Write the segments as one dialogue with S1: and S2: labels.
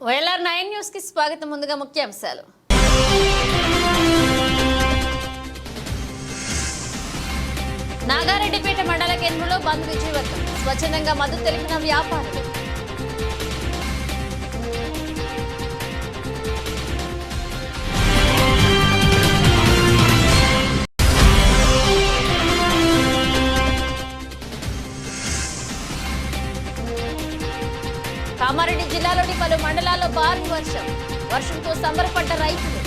S1: YLR nine న్యూస్కి స్వాగతం ముందుగా ముఖ్యాంశాలు. నాగారెడ్డిపేట మండల కేంద్రంలో బంద్ విజయవంతం స్వచ్ఛందంగా మద్దతు తెలిపిన వ్యాపారులు. కామారెడ్డి జిల్లాలోని పలు మండలాల్లో భారీ వర్షం. వర్షంతో సంబరపడ్డ రైతులు.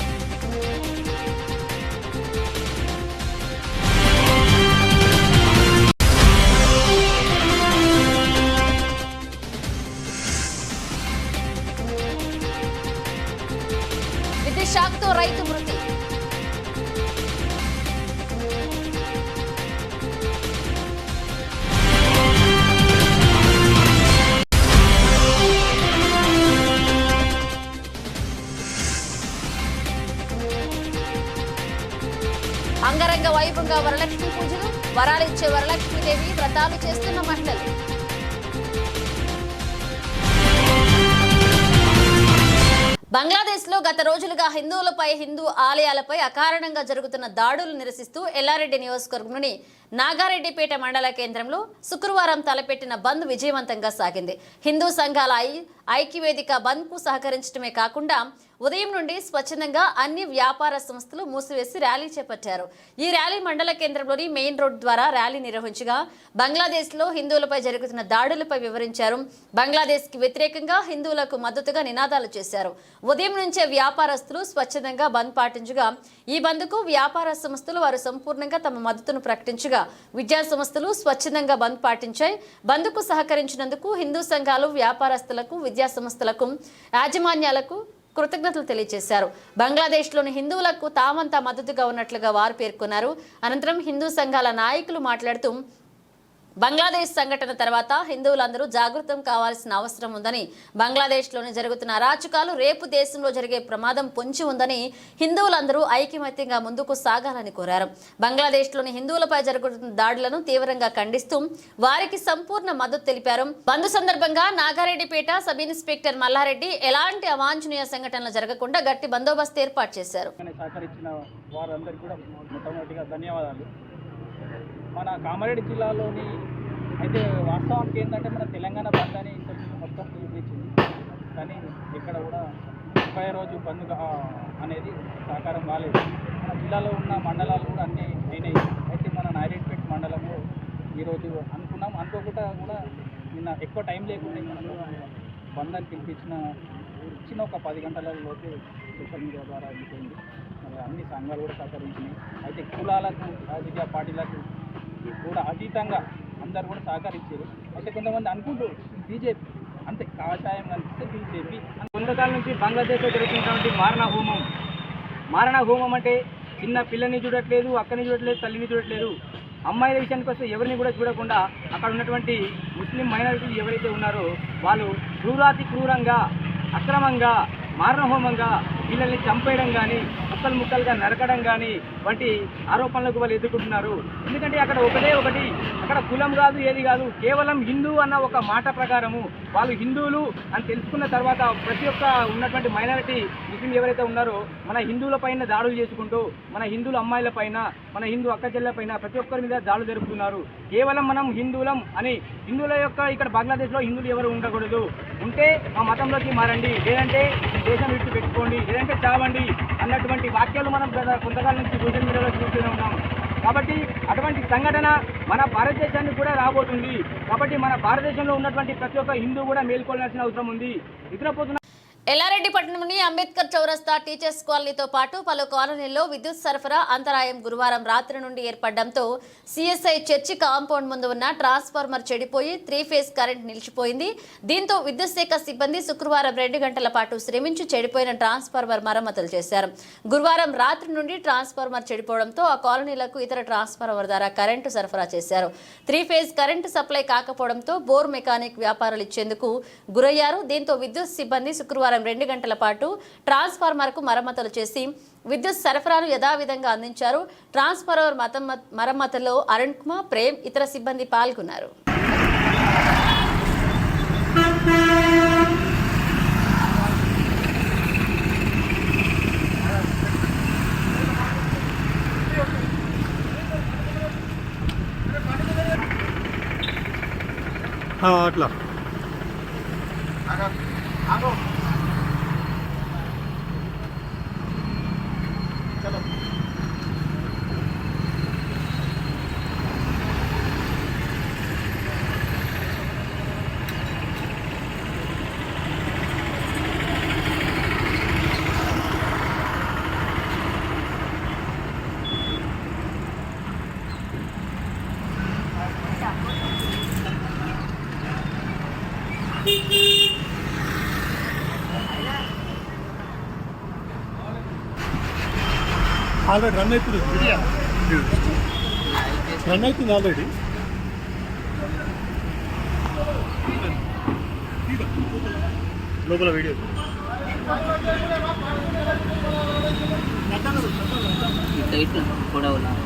S1: వరలక్ష్మి పూజలు వరాలిచ్చే వరలక్ష్మీదేవి వ్రతాలు చేస్తున్న మహిళలు బంగ్లాదేశ్లో గత రోజులుగా హిందువులపై హిందూ ఆలయాలపై అకారణంగా జరుగుతున్న దాడులు నిరసిస్తూ ఎల్లారెడ్డి నియోజకవర్గంలోని నాగారెడ్డిపేట మండల కేంద్రంలో శుక్రవారం తలపెట్టిన బంద్ విజయవంతంగా సాగింది. హిందూ సంఘాల ఐ- ఐక్యవేదిక బంద్కు సహకరించడమే కాకుండా ఉదయం నుండి స్వచ్ఛందంగా అన్ని వ్యాపార సంస్థలు మూసివేసి ర్యాలీ చేపట్టారు. ఈ ర్యాలీ మండల కేంద్రంలోని మెయిన్ రోడ్ ద్వారా ర్యాలీ నిర్వహించగా బంగ్లాదేశ్లో హిందువులపై జరుగుతున్న దాడులపై వివరించారు. బంగ్లాదేశ్కి వ్యతిరేకంగా హిందువులకు మద్దతుగా నినాదాలు చేశారు. ఉదయం నుంచే వ్యాపారస్తులు స్వచ్ఛందంగా బంద్ పాటించగా ఈ బంద్కు వ్యాపార సంస్థలు వారు సంపూర్ణంగా తమ మద్దతును ప్రకటించగా విద్యా సంస్థలు స్వచ్ఛందంగా బంద్ పాటించాయి. బంద్కు సహకరించినందుకు హిందూ సంఘాలు వ్యాపారస్తులకు విద్యా సంస్థలకు యాజమాన్యాలకు కృతజ్ఞతలు తెలియజేశారు. బంగ్లాదేశ్లోని హిందువులకు తామంతా మద్దతుగా ఉన్నట్లుగా వారు పేర్కొన్నారు. అనంతరం హిందూ సంఘాల నాయకులు మాట్లాడుతూ బంగ్లాదేశ్ సంఘటన తర్వాత హిందువులందరూ జాగృతం కావాల్సిన అవసరం ఉందని బంగ్లాదేశ్లోనే జరుగుతున్న అరాచకాలు రేపు దేశంలో జరిగే ప్రమాదం పొంచి ఉందని హిందువులందరూ ఐకమత్యంగా ముందుకు సాగాలని కోరారు. బంగ్లాదేశ్లోని హిందువులపై జరుగుతున్న దాడులను తీవ్రంగా ఖండిస్తూ వారికి సంపూర్ణ మద్దతు తెలిపారు. బంద్ సందర్భంగా నాగారెడ్డిపేట సబ్ ఇన్స్పెక్టర్ మల్లారెడ్డి ఎలాంటి అవాంఛనీయ సంఘటనలు జరగకుండా గట్టి బందోబస్తు ఏర్పాటు చేశారు.
S2: ధన్యవాదాలు. మన కామారెడ్డి జిల్లాలోని అయితే వాస్తవానికి ఏంటంటే మన తెలంగాణ బంద్ అని కొంచెం మొత్తం పిలిపించింది కానీ ఇక్కడ కూడా ముప్పై రోజు బంద్ అనేది సహకారం కాలేదు. మన జిల్లాలో ఉన్న మండలాలు కూడా అన్నీ అయినాయి. అయితే మన నారాయణపేట మండలంలో ఈరోజు అనుకున్నాం. అనుకోకుండా కూడా నిన్న ఎక్కువ టైం లేకుండా మనకు బంద్ అని పిలిపించిన ఇచ్చిన ఒక పది గంటలలోపు సోషల్ మీడియా ద్వారా అయిపోయింది. అన్ని సంఘాలు కూడా సహకరించినాయి. అయితే కులాలకు రాజకీయ పార్టీలకు కూడా అతీతంగా అందరు కూడా సహకరించారు. అయితే కొంతమంది అనుకుంటూ బీజేపీ అంతే కాషాయం కనిపిస్తే బీజేపీ కొంతకాలం నుంచి బంగ్లాదేశ్లో జరుగుతున్నటువంటి మారణ హోమం. మారణ హోమం అంటే చిన్న పిల్లని చూడట్లేదు అక్కని చూడట్లేదు తల్లిని చూడట్లేదు. అమ్మాయిల విషయానికి వస్తే ఎవరిని కూడా చూడకుండా అక్కడ ఉన్నటువంటి ముస్లిం మైనారిటీలు ఎవరైతే ఉన్నారో వాళ్ళు క్రూరాతి క్రూరంగా అక్రమంగా మారణహోమంగా వీళ్ళని చంపేయడం కానీ ముక్కలు ముక్కలుగా నరకడం కానీ వంటి ఆరోపణలకు వాళ్ళు ఎదుర్కొంటున్నారు. ఎందుకంటే అక్కడ ఒకటే ఒకటి అక్కడ కులం కాదు ఏది కాదు కేవలం హిందూ అన్న ఒక మాట ప్రకారము. వాళ్ళు హిందువులు అని తెలుసుకున్న తర్వాత ప్రతి ఒక్క ఉన్నటువంటి మైనారిటీ ముస్లిం ఎవరైతే ఉన్నారో మన హిందువుల పైన దాడులు చేసుకుంటూ మన హిందువుల అమ్మాయిల పైన మన హిందూ అక్క చెల్లెల పైన ప్రతి ఒక్కరి మీద దాడులు జరుపుతున్నారు. కేవలం మనం హిందువులం అని హిందువుల యొక్క ఇక్కడ బంగ్లాదేశ్లో హిందువులు ఎవరు ఉండకూడదు. ఉంటే మా మతంలోకి మారండి. లేదంటే దేశం విడిచి పెట్టుకోండి లేదంటే చావండి అన్నటువంటి వాక్యాలు మనం గత కొంతకాలం నుంచి సోషల్ మీడియాలో చూస్తూనే ఉన్నాం. కాబట్టి అటువంటి సంఘటన మన భారతదేశానికి కూడా రాబోతుంది. కాబట్టి మన భారతదేశంలో ఉన్నటువంటి ప్రతి ఒక్క హిందూ కూడా మేల్కొనాల్సిన అవసరం ఉంది. నిద్రపోతున్న
S1: ఎల్లారెడ్డిపట్నంలోని అంబేద్కర్ చౌరస్తా టీచర్స్ కాలనీతో పాటు పలు కాలనీల్లో విద్యుత్ సరఫరా అంతరాయం గురువారం రాత్రి నుండి ఏర్పడడంతో సిఎస్ఐ చర్చి కాంపౌండ్ ముందు ఉన్న ట్రాన్స్ఫార్మర్ చెడిపోయి త్రీ ఫేజ్ కరెంట్ నిలిచిపోయింది. దీంతో విద్యుత్ శాఖ సిబ్బంది శుక్రవారం రెండు గంటల పాటు శ్రమించి చెడిపోయిన ట్రాన్స్ఫార్మర్ మరమ్మతులు చేశారు. గురువారం రాత్రి నుండి ట్రాన్స్ఫార్మర్ చెడిపోవడంతో ఆ కాలనీలకు ఇతర ట్రాన్స్ఫార్మర్ ద్వారా కరెంటు సరఫరా చేశారు. త్రీ ఫేజ్ కరెంటు సప్లై కాకపోవడంతో బోర్ మెకానిక్ వ్యాపారాలు ఇచ్చేందుకు గురయ్యారు. దీంతో విద్యుత్ సిబ్బంది శుక్రవారం రెండు గంటల పాటు ట్రాన్స్ఫార్మర్కు మరమ్మతులు చేసి విద్యుత్ సరఫరాను యథావిధంగా అందించారు. ట్రాన్స్ఫార్మర్ మతం మరమ్మతుల్లో అరుణ్ కుమార్ ప్రేమ్ ఇతర సిబ్బంది పాల్గొన్నారు.
S3: అట్లా. ఆల్రెడీ రన్ అవుతుంది. రన్ అవుతుంది ఆల్రెడీ. లోపల వీడియో
S4: కూడా ఉన్నారు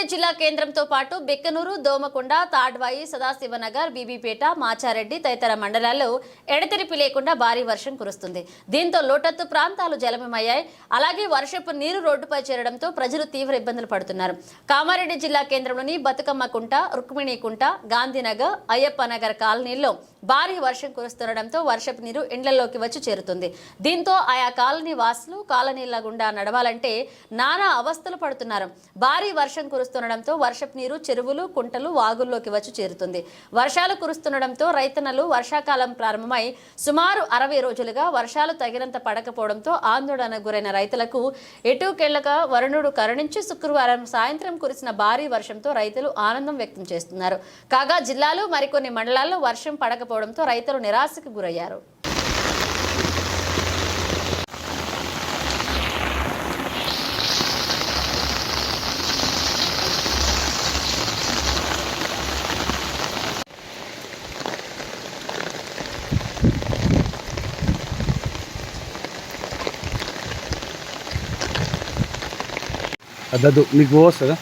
S1: కామారెడ్డి జిల్లా కేంద్రంతో పాటు బెక్కనూరు దోమకొండ తాడ్వాయి సదాశివనగర్ బీబీపేట మాచారెడ్డి తదితర మండలాల్లో ఎడతెరిపి లేకుండా భారీ వర్షం కురుస్తుంది. దీంతో లోటత్తు ప్రాంతాలు జలమయమయ్యాయి. అలాగే వర్షపు నీరు రోడ్డుపై చేరడంతో ప్రజలు తీవ్ర ఇబ్బందులు పడుతున్నారు. కామారెడ్డి జిల్లా కేంద్రంలోని బతుకమ్మ కుంట రుక్మిణి కుంట గాంధీనగర్ అయ్యప్పనగర్ కాలనీల్లో భారీ వర్షం కురుస్తుండడంతో వర్షపు నీరు ఇండ్లలోకి వచ్చి చేరుతుంది. దీంతో ఆయా కాలనీ వాసులు కాలనీల గుండా నడవాలంటే నానా అవస్థలు పడుతున్నారు. భారీ వర్షం కురుస్తుండడంతో వర్షపు నీరు చెరువులు కుంటలు వాగుల్లోకి వచ్చి చేరుతుంది. వర్షాలు కురుస్తుండడంతో రైతన్నలు వర్షాకాలం ప్రారంభమై సుమారు అరవై రోజులుగా వర్షాలు తగినంత పడకపోవడంతో ఆందోళనకు గురైన రైతులకు ఎటుకెళ్ళక వరుణుడు కరుణించి శుక్రవారం సాయంత్రం కురిసిన భారీ వర్షంతో రైతులు ఆనందం వ్యక్తం చేస్తున్నారు. కాగా జిల్లాలో మరికొన్ని మండలాల్లో వర్షం లేకపోవడంతో రైతులు నిరాశకు గురయ్యారు.
S3: అద్దదు మీకు వస్తుందా?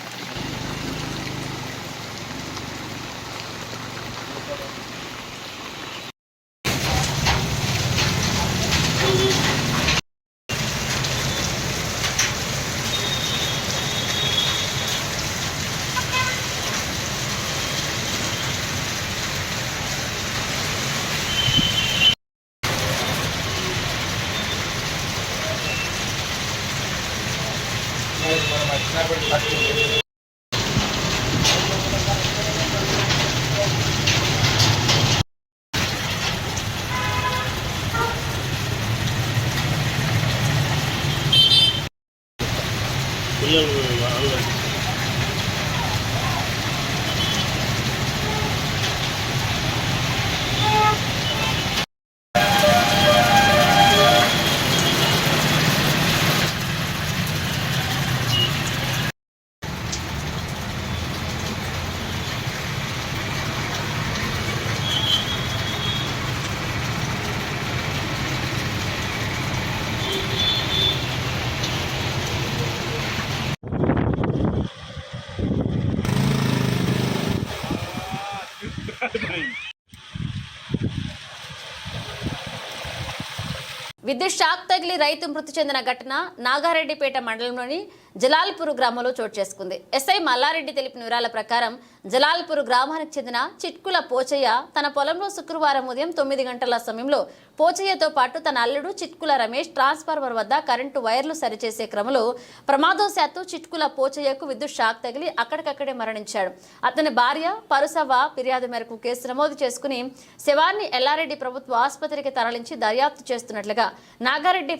S1: విద్యుత్ షాక్ తగిలి రైతు మృతి చెందిన ఘటన నాగారెడ్డిపేట మండలంలోని జలాల్పూర్ గ్రామంలో చోటు చేసుకుంది. ఎస్ఐ మల్లారెడ్డి తెలిపిన వివరాల ప్రకారం జలాల్పూర్ గ్రామానికి చెందిన చిట్కుల పోచయ్య తన పొలంలో శుక్రవారం ఉదయం తొమ్మిది గంటల సమయంలో పోచయ్యతో పాటు తన అల్లుడు చిట్కుల రమేష్ ట్రాన్స్ఫార్మర్ వద్ద కరెంటు వైర్లు సరిచేసే క్రమంలో ప్రమాదవశాత్తు చిట్కుల పోచయ్యకు విద్యుత్ షాక్ తగిలి అక్కడికక్కడే మరణించాడు. అతని భార్య పరుసవ్వ ఫిర్యాదు మేరకు కేసు నమోదు చేసుకుని శవాన్ని ఎల్లారెడ్డి ప్రభుత్వ ఆసుపత్రికి తరలించి దర్యాప్తు చేస్తున్నట్లుగా నాగారెడ్డి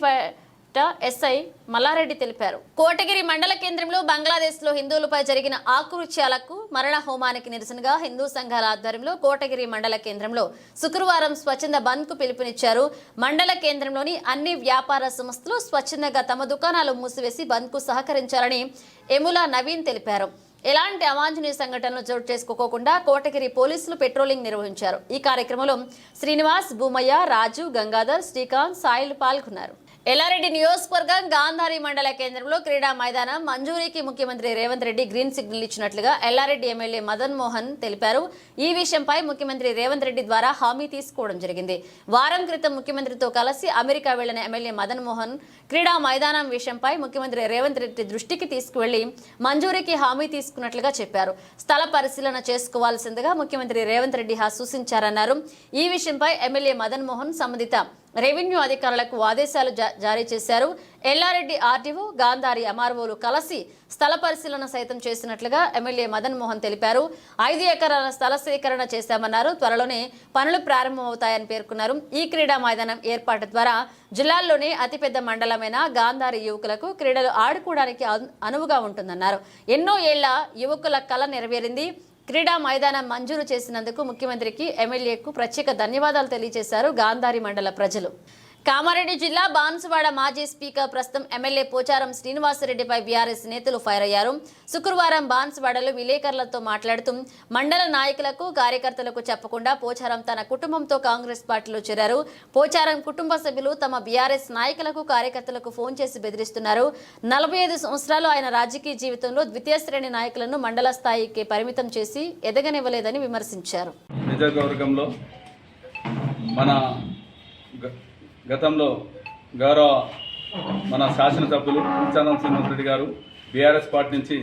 S1: ఎస్ఐ మల్లారెడ్డి తెలిపారు. కోటగిరి మండల కేంద్రంలో బంగ్లాదేశ్లో హిందువులపై జరిగిన ఆకృత్యాలకు మరణ హోమానికి నిరసనగా హిందూ సంఘాల ఆధ్వర్యంలో కోటగిరి మండల కేంద్రంలో శుక్రవారం స్వచ్ఛంద బంద్కు పిలుపునిచ్చారు. మండల కేంద్రంలోని అన్ని వ్యాపార సంస్థలు స్వచ్ఛందంగా తమ దుకాణాలు మూసివేసి బంద్కు సహకరించాలని ఎములా నవీన్ తెలిపారు. ఎలాంటి అవాంఛనీయ సంఘటనలు చోటు చేసుకోకుండా కోటగిరి పోలీసులు పెట్రోలింగ్ నిర్వహించారు. ఈ కార్యక్రమంలో శ్రీనివాస్ భూమయ్య రాజు గంగాధర్ శ్రీకాంత్ సాయిల్ పాల్గొన్నారు. ఎల్లారెడ్డి నియోజకవర్గం గాంధారి మండల కేంద్రంలో క్రీడా మైదానం మంజూరీకి ముఖ్యమంత్రి రేవంత్ రెడ్డి గ్రీన్ సిగ్నల్ ఇచ్చినట్లుగా ఎల్లారెడ్డి ఎమ్మెల్యే మదన్ మోహన్ తెలిపారు. ఈ విషయంపై ముఖ్యమంత్రి రేవంత్ రెడ్డి ద్వారా హామీ తీసుకోవడం జరిగింది. వారం క్రితం ముఖ్యమంత్రితో కలిసి అమెరికా వెళ్ళిన ఎమ్మెల్యే మదన్ మోహన్ క్రీడా మైదానం విషయంపై ముఖ్యమంత్రి రేవంత్ రెడ్డి దృష్టికి తీసుకువెళ్ళి మంజూరీకి హామీ తీసుకున్నట్లుగా చెప్పారు. స్థల పరిశీలన చేసుకోవాల్సిందిగా ముఖ్యమంత్రి రేవంత్ రెడ్డి హా సూచించారన్నారు. ఈ విషయంపై ఎమ్మెల్యే మదన్ మోహన్ సంబంధిత రెవెన్యూ అధికారులకు ఆదేశాలు జా- జారీ చేశారు. ఎల్లారెడ్డి ఆర్టీఓ గాంధారి ఎంఆర్ఓలు కలిసి స్థల పరిశీలన సైతం చేసినట్లుగా ఎమ్మెల్యే మదన్ మోహన్ తెలిపారు. ఐదు ఎకరాల స్థల సేకరణ చేశామన్నారు. త్వరలోనే పనులు ప్రారంభమవుతాయని పేర్కొన్నారు. ఈ క్రీడా మైదానం ఏర్పాటు ద్వారా జిల్లాల్లోనే అతిపెద్ద మండలమైన గాంధారి యువకులకు క్రీడలు ఆడుకోవడానికి అను- అనువుగా ఉంటుందన్నారు. ఎన్నో ఏళ్ళ యువకుల కళ నెరవేరింది. క్రీడా మైదానం మంజూరు చేసినందుకు ముఖ్యమంత్రికి ఎమ్మెల్యేకు ప్రత్యేక ధన్యవాదాలు తెలియజేశారు గాంధారి మండల ప్రజలు. కామారెడ్డి జిల్లా బాన్సువాడ మాజీ స్పీకర్ ప్రస్తుతం ఎమ్మెల్యే పోచారం శ్రీనివాసరెడ్డిపై బీఆర్ఎస్ నేతలు ఫైర్ అయ్యారు శుక్రవారం బాన్సువాడలో విలేకరులతో మాట్లాడుతూ మండల నాయకులకు కార్యకర్తలకు చెప్పకుండా పోచారం తన కుటుంబంతో కాంగ్రెస్ పార్టీలో చేరారు. పోచారం కుటుంబ సభ్యులు తమ బీఆర్ఎస్ నాయకులకు కార్యకర్తలకు ఫోన్ చేసి బెదిరిస్తున్నారు. నలభై ఐదు సంవత్సరాలు ఆయన రాజకీయ జీవితంలో ద్వితీయ శ్రేణి నాయకులను మండల స్థాయికి పరిమితం చేసి ఎదగనివ్వలేదని విమర్శించారు.
S5: మన గతంలో గౌరవ మన శాసనసభ్యులు చంద్రం సింహన్ రెడ్డి గారు బీఆర్ఎస్ పార్టీ నుంచి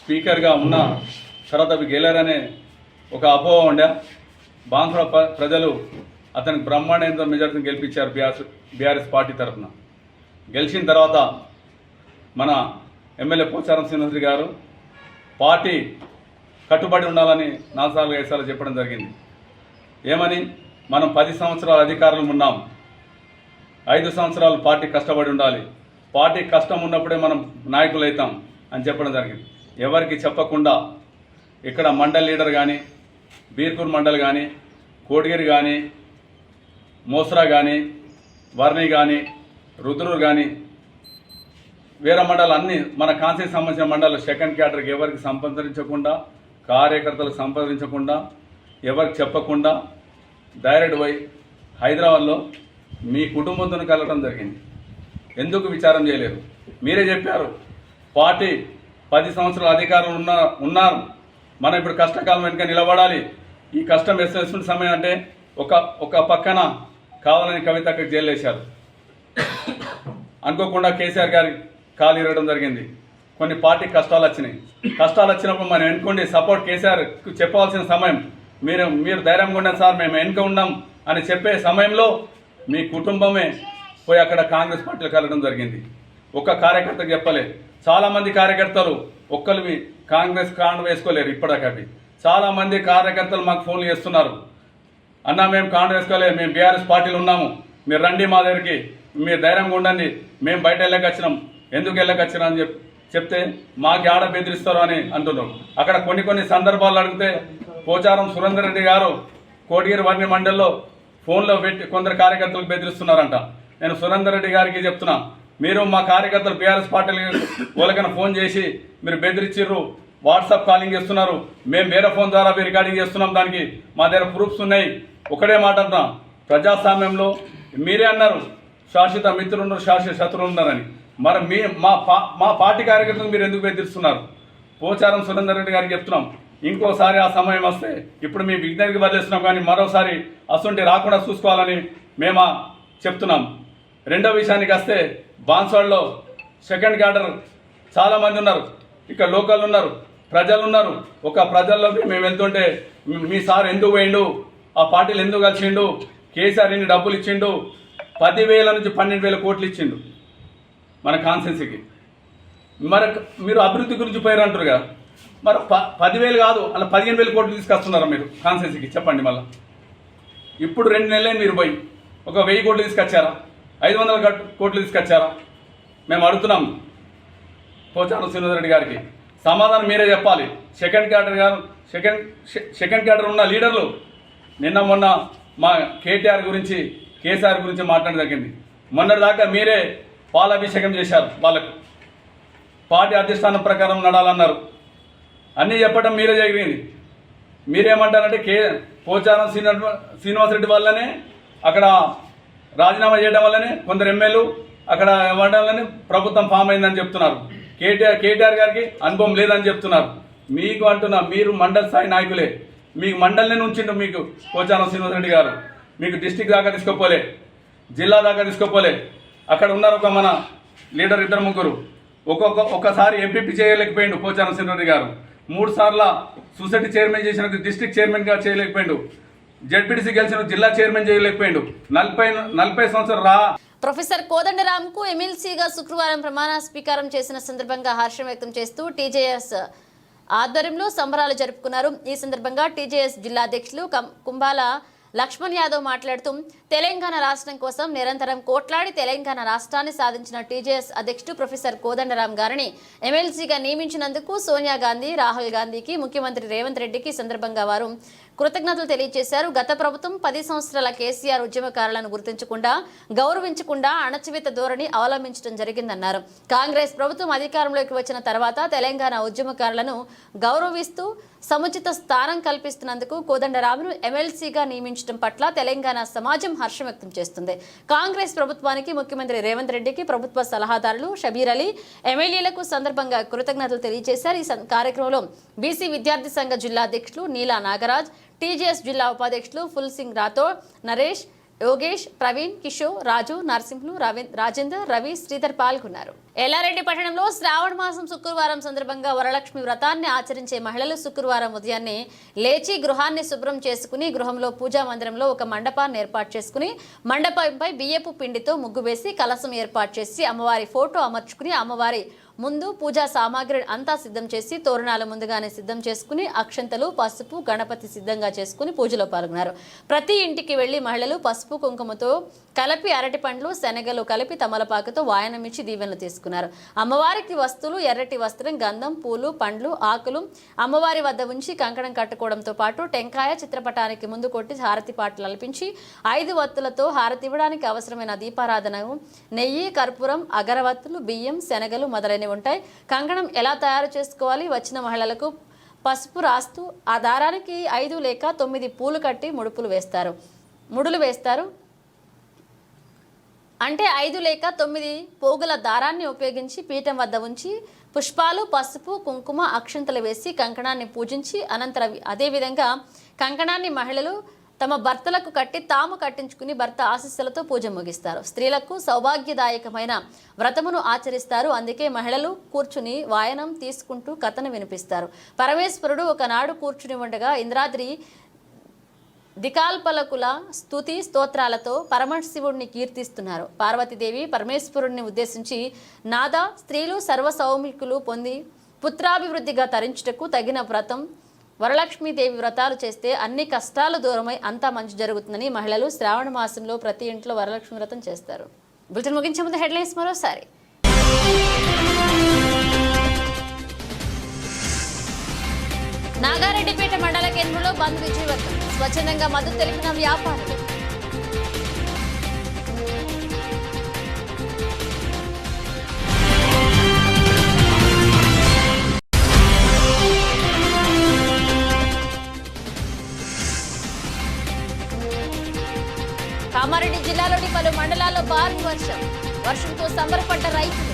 S5: స్పీకర్గా ఉన్న తర్వాత అవి గెలరనే ఒక అపోహ ఉండే. బాన్సుల ప్రజలు అతనికి బ్రహ్మాండంతో మెజార్టీని గెలిపించారు బీఆర్ఎస్ బీఆర్ఎస్ పార్టీ తరఫున. గెలిచిన తర్వాత మన ఎమ్మెల్యే పోచారం శ్రీనివాస్ గారు పార్టీ కట్టుబడి ఉండాలని నాలుగు సార్లు ఐదు సార్లు చెప్పడం జరిగింది. ఏమని? మనం పది సంవత్సరాల అధికారులు ఉన్నాం. ఐదు సంవత్సరాలు పార్టీ కష్టపడి ఉండాలి. పార్టీ కష్టం ఉన్నప్పుడే మనం నాయకులు అవుతాం అని చెప్పడం జరిగింది. ఎవరికి చెప్పకుండా ఇక్కడ మండల్ లీడర్ కానీ బీర్పూర్ మండల్ కానీ కోటగిరి కానీ మోసరా కానీ వర్ణి కానీ రుద్రూరు కానీ వేరే మండలాలు అన్ని మన కాన్సీకి సంబంధించిన మండలాలు సెకండ్ క్యాటర్కి ఎవరికి సంప్రదించకుండా కార్యకర్తలకు సంప్రదించకుండా ఎవరికి చెప్పకుండా డైరెక్ట్ పోయి హైదరాబాద్లో మీ కుటుంబంతో కలవటం జరిగింది. ఎందుకు విచారం చేయలేరు మీరే చెప్పారు. పార్టీ పది సంవత్సరాల అధికారం ఉన్న ఉన్నారు. మనం ఇప్పుడు కష్టకాలం వెనుక నిలబడాలి. ఈ కష్టం వేసిన సమయం అంటే ఒక ఒక పక్కన కావాలని కవితకు జైలు వేశారు అనుకోకుండా కేసీఆర్ గారి కాలు ఇరగడం జరిగింది. కొన్ని పార్టీ కష్టాలు వచ్చినాయి. కష్టాలు వచ్చినప్పుడు మనం ఎన్నుకోండి సపోర్ట్ కేసీఆర్కు చెప్పవలసిన సమయం. మీరు మీరు ధైర్యంగా ఉండండి సార్ మేము వెనుక ఉన్నాం అని చెప్పే సమయంలో మీ కుటుంబమే పోయి అక్కడ కాంగ్రెస్ పార్టీలో కలగడం జరిగింది. ఒక్క కార్యకర్తకు చెప్పలేదు చాలామంది కార్యకర్తలు ఒక్కరు మీ కాంగ్రెస్ కాండ్ వేసుకోలేరు ఇప్పటికటి చాలామంది కార్యకర్తలు మాకు ఫోన్లు చేస్తున్నారు. అన్న మేము కాండ్ వేసుకోలేదు మేము బీఆర్ఎస్ పార్టీలు ఉన్నాము. మీరు రండి మా దగ్గరికి. మీరు ధైర్యంగా ఉండండి. మేము బయట వెళ్ళక వచ్చినాం. ఎందుకు వెళ్ళకచ్చినాం అని చెప్పి చెప్తే మాకు ఆడ బెదిరిస్తారు అని అంటున్నారు అక్కడ కొన్ని కొన్ని సందర్భాలు అడిగితే పోచారం సురేందర్ రెడ్డి గారు కోటిగిరి వర్ణి మండలిలో ఫోన్లో పెట్టి కొందరు కార్యకర్తలకు బెదిరిస్తున్నారంట. నేను సురేందర్ రెడ్డి గారికి చెప్తున్నా మీరు మా కార్యకర్తలు బీఆర్ఎస్ పార్టీ వాళ్ళకైనా ఫోన్ చేసి మీరు బెదిరించిర్రు వాట్సాప్ కాలింగ్ చేస్తున్నారు మేము వేరే ఫోన్ ద్వారా మీరు రికార్డింగ్ చేస్తున్నాం దానికి మా దగ్గర ప్రూఫ్స్ ఉన్నాయి. ఒకటే మాట అంటున్నా ప్రజాస్వామ్యంలో మీరే అన్నారు శాశ్వత మిత్రులు ఉన్నారు శాశ్వత శత్రువులు ఉన్నారని. మరి మీ మా పా మా పార్టీ కార్యకర్తలు మీరు ఎందుకు బెదిరిస్తున్నారు? పోచారం సురేందర్ రెడ్డి గారికి చెప్తున్నాం. ఇంకోసారి ఆ సమయం వస్తే ఇప్పుడు మీ విజ్ఞానికి వదిలేస్తున్నాం కానీ మరోసారి అసొంటి రాకుండా చూసుకోవాలని మేము చెప్తున్నాం. రెండో విషయానికి వస్తే బాన్సాడ్లో సెకండ్ క్యాడర్ చాలామంది ఉన్నారు. ఇక్కడ లోకల్ ఉన్నారు. ప్రజలు ఉన్నారు. ఒక ప్రజల్లోకి మేము వెళ్తుంటే మీ- సార్ ఎందుకు పోయిండు? ఆ పార్టీలు ఎందుకు కలిసిండు? కేసీఆర్ ఎన్ని డబ్బులు ఇచ్చిండు? పదివేల నుంచి పన్నెండు వేల కోట్లు ఇచ్చిండు. మన కాన్సెన్సీకి మరి మీరు అభివృద్ధి గురించి పోయారు అంటారు కదా మరి ప పదివేలు కాదు అలా పదిహేను వేలు కోట్లు తీసుకొస్తున్నారా మీరు కాన్సెన్సీకి చెప్పండి మళ్ళీ. ఇప్పుడు రెండు నెలలే మీరు పోయి. ఒక వెయ్యి కోట్లు తీసుకొచ్చారా? ఐదు వందల కోట్లు తీసుకొచ్చారా? మేము అడుగుతున్నాం. పోచారం శ్రీనివాస రెడ్డి గారికి. సమాధానం మీరే చెప్పాలి. సెకండ్ క్యాడర్ గారు సెకండ్ సెకండ్ క్యాడర్ ఉన్న లీడర్లు. నిన్న మొన్న మా కేటీఆర్ గురించి కేసీఆర్ గురించి మాట్లాడదగింది మొన్నటిదాకా మీరే పాలాభిషేకం చేశారు వాళ్ళకు. పార్టీ అధిష్టానం ప్రకారం నడాలన్నారు. అన్నీ చెప్పడం మీరే జరిగింది. మీరేమంటారంటే కే పోచారం శ్రీనివాస శ్రీనివాసరెడ్డి వల్లనే అక్కడ రాజీనామా చేయడం వల్లనే కొందరు ఎమ్మెల్యేలు అక్కడ ఇవ్వడం వల్లనే ప్రభుత్వం ఫామ్ అయిందని చెప్తున్నారు. కేటీఆర్ కేటీఆర్ గారికి అనుభవం లేదని చెప్తున్నారు. మీకు అంటున్నా మీరు మండల స్థాయి నాయకులే. మీకు మండలినే ఉంచిండు మీకు పోచారం శ్రీనివాసరెడ్డి గారు. మీకు డిస్టిక్ దాకా తీసుకోపోలే జిల్లా దాకా తీసుకోపోలే. అక్కడ ఉన్నారు ఒక మన లీడర్ ఇద్దరు ముగ్గురు. ఒక్కొక్క ఒక్కసారి ఎంపీపీ చేయలేకపోయిండు పోచారం శ్రీనివాసరెడ్డి గారు. మూడు సార్ల సొసైటీ చైర్మన్ చేసిన డిస్టిక్ చైర్మన్గా చేయలేకపోయిండు. జడ్పీటీసీ గెలిచిన జిల్లా చైర్మన్ చేయలేకపోయిండు. నలభై నలభై సంవత్సరం రా
S1: ప్రొఫెసర్ కోదండరామ్కు ఎమ్మెల్సీగా శుక్రవారం ప్రమాణ స్వీకారం చేసిన సందర్భంగా హర్షం వ్యక్తం చేస్తూ టీజేఎస్ ఆధ్వర్యంలో సంబరాలు జరుపుకున్నారు. ఈ సందర్భంగా టీజేఎస్ జిల్లా అధ్యక్షులు కం- కుంభాల లక్ష్మణ్ యాదవ్ మాట్లాడుతూ తెలంగాణ రాష్ట్రం కోసం నిరంతరం కోట్లాడి తెలంగాణ రాష్ట్రాన్ని సాధించిన టీజేఎస్ అధ్యక్షుడు ప్రొఫెసర్ కోదండరామ్ గారిని ఎమ్మెల్సీగా నియమించినందుకు సోనియా గాంధీ రాహుల్ గాంధీకి ముఖ్యమంత్రి రేవంత్ రెడ్డికి సందర్భంగా వారు కృతజ్ఞతలు తెలియజేశారు. గత ప్రభుత్వం పది సంవత్సరాల కేసీఆర్ ఉద్యమకారులను గుర్తించకుండా గౌరవించకుండా అణచివేత ధోరణి అవలంబించడం జరిగిందన్నారు. కాంగ్రెస్ ప్రభుత్వం అధికారంలోకి వచ్చిన తర్వాత తెలంగాణ ఉద్యమకారులను గౌరవిస్తూ సముచిత స్థానం కల్పిస్తున్నందుకు కోదండరామును ఎమ్మెల్సీగా నియమించడం పట్ల తెలంగాణ సమాజం హర్షం వ్యక్తం చేస్తుంది. కాంగ్రెస్ ప్రభుత్వానికి ముఖ్యమంత్రి రేవంత్ రెడ్డికి ప్రభుత్వ సలహాదారులు షబీర్ అలీ ఎమ్మెల్యేలకు సందర్భంగా కృతజ్ఞతలు తెలియజేశారు. ఈ కార్యక్రమంలో బీసీ విద్యార్థి సంఘ జిల్లా అధ్యక్షులు నీలా నాగరాజ్ టీజీఎస్ జిల్లా ఉపాధ్యక్షులు ఫుల్ సింగ్ రాథోడ్ నరేష్ యోగేష్ ప్రవీణ్ కిషోర్ రాజు నరసింహులు రాజేందర్ రవి శ్రీధర్ పాల్గొన్నారు. ఎల్లారెడ్డి పట్టణంలో శ్రావణ మాసం శుక్రవారం సందర్భంగా వరలక్ష్మి వ్రతాన్ని ఆచరించే మహిళలు శుక్రవారం ఉదయాన్నే లేచి గృహాన్ని శుభ్రం చేసుకుని గృహంలో పూజా మందిరంలో ఒక మండపాన్ని ఏర్పాటు చేసుకుని మండపంపై బియ్యపు పిండితో ముగ్గు వేసి కలసం ఏర్పాటు చేసి అమ్మవారి ఫోటో అమర్చుకుని అమ్మవారి ముందు పూజా సామాగ్రి అంతా సిద్ధం చేసి తోరణాలు ముందుగానే సిద్ధం చేసుకుని అక్షంతలు పసుపు గణపతి సిద్ధంగా చేసుకుని పూజలో పాల్గొన్నారు. ప్రతి ఇంటికి వెళ్ళి మహిళలు పసుపు కుంకుమతో కలిపి అరటి పండ్లు శనగలు కలిపి తమలపాకుతో వాయనమిచ్చి దీవెనలు తీసుకున్నారు. అమ్మవారికి వస్తువులు ఎర్రటి వస్త్రం గంధం పూలు పండ్లు ఆకులు అమ్మవారి వద్ద ఉంచి కంకణం కట్టుకోవడంతో పాటు టెంకాయ చిత్రపటానికి ముందు కొట్టి హారతి పాటలు అల్పించి ఐదు వత్తులతో హారతి ఇవ్వడానికి అవసరమైన దీపారాధన నెయ్యి కర్పూరం అగరవత్తులు బియ్యం శనగలు ఉంటాయి. కంకణం ఎలా తయారు చేసుకోవాలి? వచ్చిన మహిళలకు పసుపు రాస్తూ ఆ దారానికి ఐదు లేక తొమ్మిది పూలు కట్టి ముడుపులు వేస్తారు. ముడులు వేస్తారు. అంటే ఐదు లేక తొమ్మిది పోగుల దారాన్ని ఉపయోగించి పీఠం వద్ద ఉంచి పుష్పాలు పసుపు కుంకుమ అక్షంతలు వేసి కంకణాన్ని పూజించి అనంతరం అదేవిధంగా కంకణాన్ని మహిళలు తమ భర్తలకు కట్టి తాము కట్టించుకుని భర్త ఆశీస్సులతో పూజ ముగిస్తారు. స్త్రీలకు సౌభాగ్యదాయకమైన వ్రతమును ఆచరిస్తారు. అందుకే మహిళలు కూర్చుని వాయనం తీసుకుంటూ కథను వినిపిస్తారు. పరమేశ్వరుడు ఒకనాడు కూర్చుని ఉండగా ఇంద్రాద్రి దికాల్పలకుల స్తుతి స్తోత్రాలతో పరమశివుడిని కీర్తిస్తున్నారు. పార్వతీదేవి పరమేశ్వరుడిని ఉద్దేశించి నాదా స్త్రీలు సర్వసౌమికులు పొంది పుత్రాభివృద్ధిగా తరించుటకు తగిన వ్రతం వరలక్ష్మీదేవి వ్రతాలు చేస్తే అన్ని కష్టాలు దూరమై అంతా మంచి జరుగుతుందని మహిళలు శ్రావణ మాసంలో ప్రతి ఇంట్లో వరలక్ష్మి వ్రతం చేస్తారు. బులెటిన్ ముగించే ముందు హెడ్లైన్స్ మరోసారి. నాగారెడ్డిపేట మండల కేంద్రంలో బంద్ విజయవంతం స్వచ్ఛందంగా మద్దతు తెలిపిన వ్యాపారులు. భారీ వర్షం. వర్షంతో సంబరపడ్డ రైతులు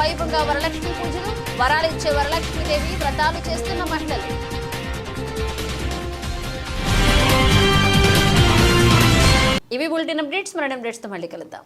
S1: వైభవంగా వరలక్ష్మి పూజలు వరాలు ఇచ్చే వరలక్ష్మీదేవి వ్రతాలు చేస్తున్న మహిళలు. ఇవి బులెటిన్ అప్డేట్స్ మరణ అప్డేట్స్తో మళ్ళీ కలుద్దాం.